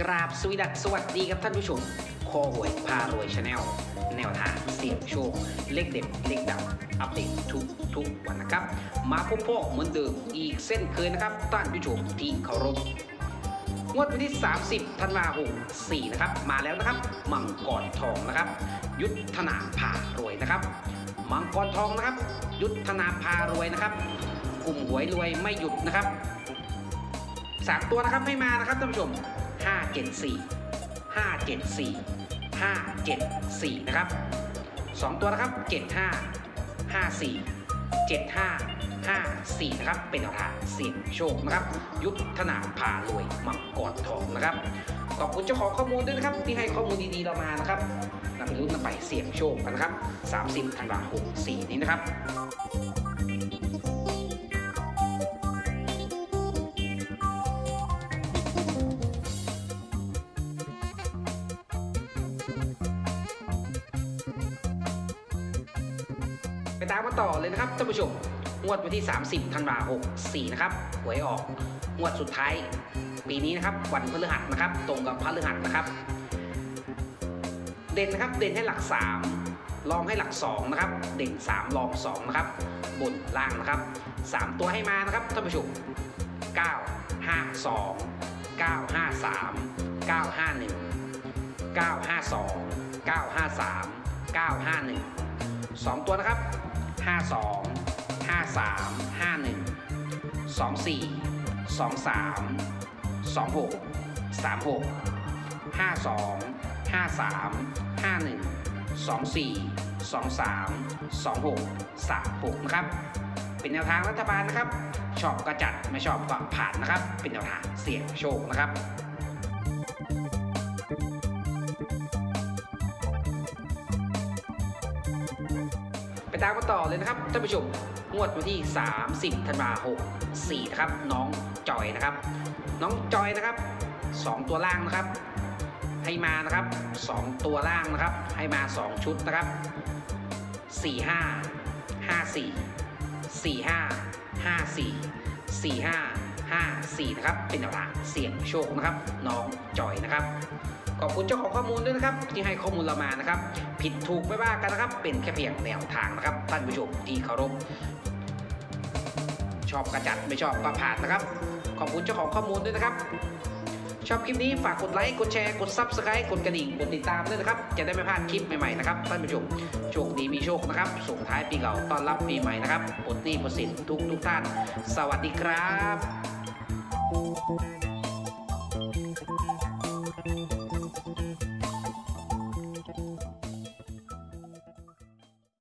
กราบสวีดัสสวัสดีครับท่านผู้ชมคอหวยพารวยชาแนลแนวทางเสี่ยงโชค เลขเด็ดเลขดับอัปเดตทุกทุกวันนะครับ มาพบพ่อเหมือนเดิมอีกเส้นเคยนะครับท่านผู้ชมที่เคารพงวดวันที่ 30ธันวาคม4นะครับ มาแล้วนะครับ มังกรทองนะครับ ยุทธนาพารวยนะครับ มังกรทองนะครับ ยุทธนาพารวยนะครับ กลุ่มหวยรวยไม่หยุดนะครับสามตัวนะครับให้มานะครับท่านผู้ชม 574 574 574 นะครับสองตัวนะครับ 75 54 75 54 นะครับ เป็นแนวทาเสี่ยงโชคนะครับ ยุทธนาพารวยมังกรทองนะครับ ขอบคุณเจ้าของข้อมูลด้วยนะครับ ที่ให้ข้อมูลดีๆเรามานะครับนำไปรุ่นนำไปเสี่ยงโชคกันนะครับ 30ธันวาคม4นี้นะครับ ตามมาต่อเลยนะครับท่านผู้ชม งวดวันที่ 30ธันวาคม64นะครับหวยออก งวดสุดท้าย ปีนี้นะครับวันพฤหัสนะครับ ตรงกับพฤหัสนะครับ เด่นนะครับเด่นให้หลัก3ลองให้หลัก2นะครับเด่น3ลอง2นะครับบนล่างนะครับ 3 ตัวให้มานะครับท่านผู้ชม 9 5 2 9 5 3 9 5 1 9 5 2 9 5 3 9 5 1สองตัวนะครับ 52 53 51 24 23 26 36 52 53 51 24 23 26 36นะครับ เป็นแนวทางรัฐบาลนะครับ ชอบก็จัดไม่ชอบก็ผ่านนะครับ เป็นแนวทางเสี่ยงโชคนะครับ ตามกันต่อเลยนะครับท่านผู้ชมงวดวันที่ 30ธันวาคม4นะครับน้องจอยนะครับ น้องจอยนะครับ 2 ตัวล่างนะครับ ให้มานะครับ 2 ตัวล่างนะครับ ให้มา 2 ชุดนะครับ 4 5 5 4 4 5 5 4 4 5 5 4นะครับเป็นแนวทางเสี่ยงโชคนะครับ น้องจอยนะครับ ขอบคุณเจ้าของข้อมูลด้วยนะครับ ที่ให้ข้อมูลเรามานะครับ ผิดถูกไม่ว่ากันนะครับ เป็นแค่เพียงแนวทางนะครับ ท่านผู้ชมที่เคารพชอบกระจัดไม่ชอบก็ผ่านนะครับ ขอบคุณเจ้าของข้อมูลด้วยนะครับ ชอบคลิปนี้ฝากกดไลค์กดแชร์กดซับสไครต์กดกระดิ่งกดติดตามด้วยนะครับ จะได้ไม่พลาดคลิปใหม่ๆนะครับท่านผู้ชมโชคดีมีโชคนะครับส่งท้ายปีเก่าต้อนรับปีใหม่นะครับปลดหนี้ปลดสินทุกทุกท่าน สวัสดีครับ